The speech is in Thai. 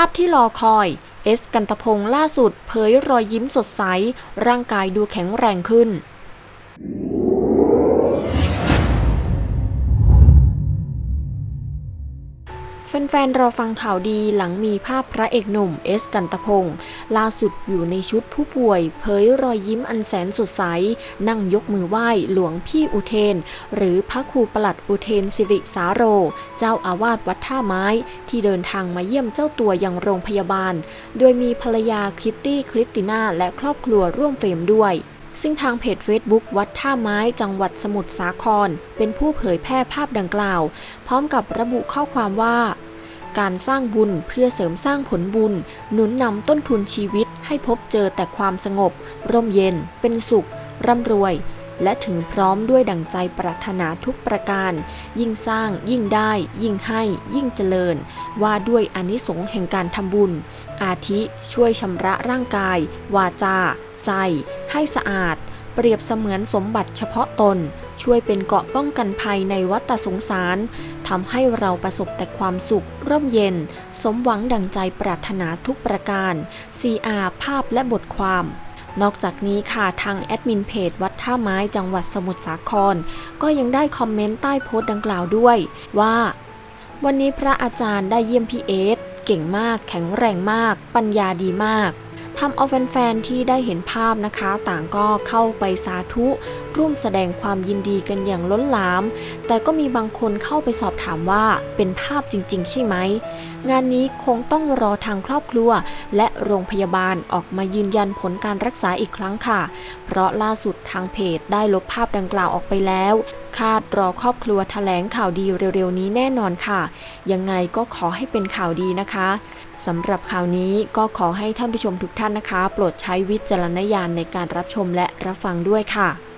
าพที่รอคอย เอสกันตพงศ์ล่าสุดเผยรอยยิ้มสดใส ร่างกายดูแข็งแรงขึ้น แฟนๆ รอฟังข่าวดีหลังมีภาพพระเอกหนุ่มเอสกันตพงศ์ล่าสุดอยู่ในชุดผู้ป่วย เผยรอยยิ้มอันแสนสดใส นั่งยกมือไหว้หลวงพี่อุเทน หรือพระครูประหลัดอุเทนสิริสาโร เจ้าอาวาสวัดท่าไม้ ที่เดินทางมาเยี่ยมเจ้าตัวยังโรงพยาบาล โดยมีภรรยาคิตตี้คริสติน่าและครอบครัวร่วมเฟรมด้วยซึ่งทางเพจ Facebook วัดท่าไม้จังหวัดสมุทรสาคร เป็นผู้เผยแพร่ภาพดังกล่าว พร้อมกับระบุข้อความว่า การสร้างบุญเพื่อเสริมสร้างผลบุญ หนุนนำต้นทุนชีวิตให้พบเจอแต่ความสงบ ร่มเย็น เป็นสุข ร่ำรวย และถึงพร้อมด้วยดั่งใจปรารถนาทุกประการ ยิ่งสร้าง ยิ่งได้ ยิ่งให้ ยิ่งเจริญ ว่าด้วยอนิสงส์แห่งการทำบุญ อาทิช่วยชำระร่างกาย วาจา ใจ ให้สะอาด เปรียบเสมือนสมบัติเฉพาะตน ช่วยเป็นเกราะป้องกันภัยในวัฏสงสารทำให้เราประสบแต่ความสุข ร่มเย็น สมหวังดังใจปรารถนาทุกประการ CR ภาพและบทความนอกจากนี้ค่ะทางแอดมินเพจวัดท่าไม้จังหวัดสมุทรสาคร ก็ยังได้คอมเมนต์ใต้โพสต์ดังกล่าวด้วย ว่า วันนี้พระอาจารย์ได้เยี่ยมพี่เอสเก่งมาก แข็งแรงมาก ปัญญาดีมาก ทำเอาแฟนๆที่ได้เห็นภาพนะคะ ต่างก็เข้าไปสาธุ ร่วมแสดงความยินดีกันอย่างล้นหลาม แต่ก็มีบางคนเข้าไปสอบถามว่าเป็นภาพจริง ๆ ใช่ไหม งานนี้คงต้องรอทางครอบครัว และโรงพยาบาลออกมายืนยันผลการรักษาอีกครั้งค่ะ เพราะล่าสุดทางเพจได้ลบภาพดังกล่าวออกไปแล้วคาดรอครอบครัวแถลงข่าวดีเร็วๆนี้แน่นอนค่ะ ยังไงก็ขอให้เป็นข่าวดีนะคะสำหรับข่าวนี้ก็ขอให้ท่านผู้ชมทุกท่านนะคะ โปรดใช้วิจารณญาณในการรับชมและรับฟังด้วยค่ะ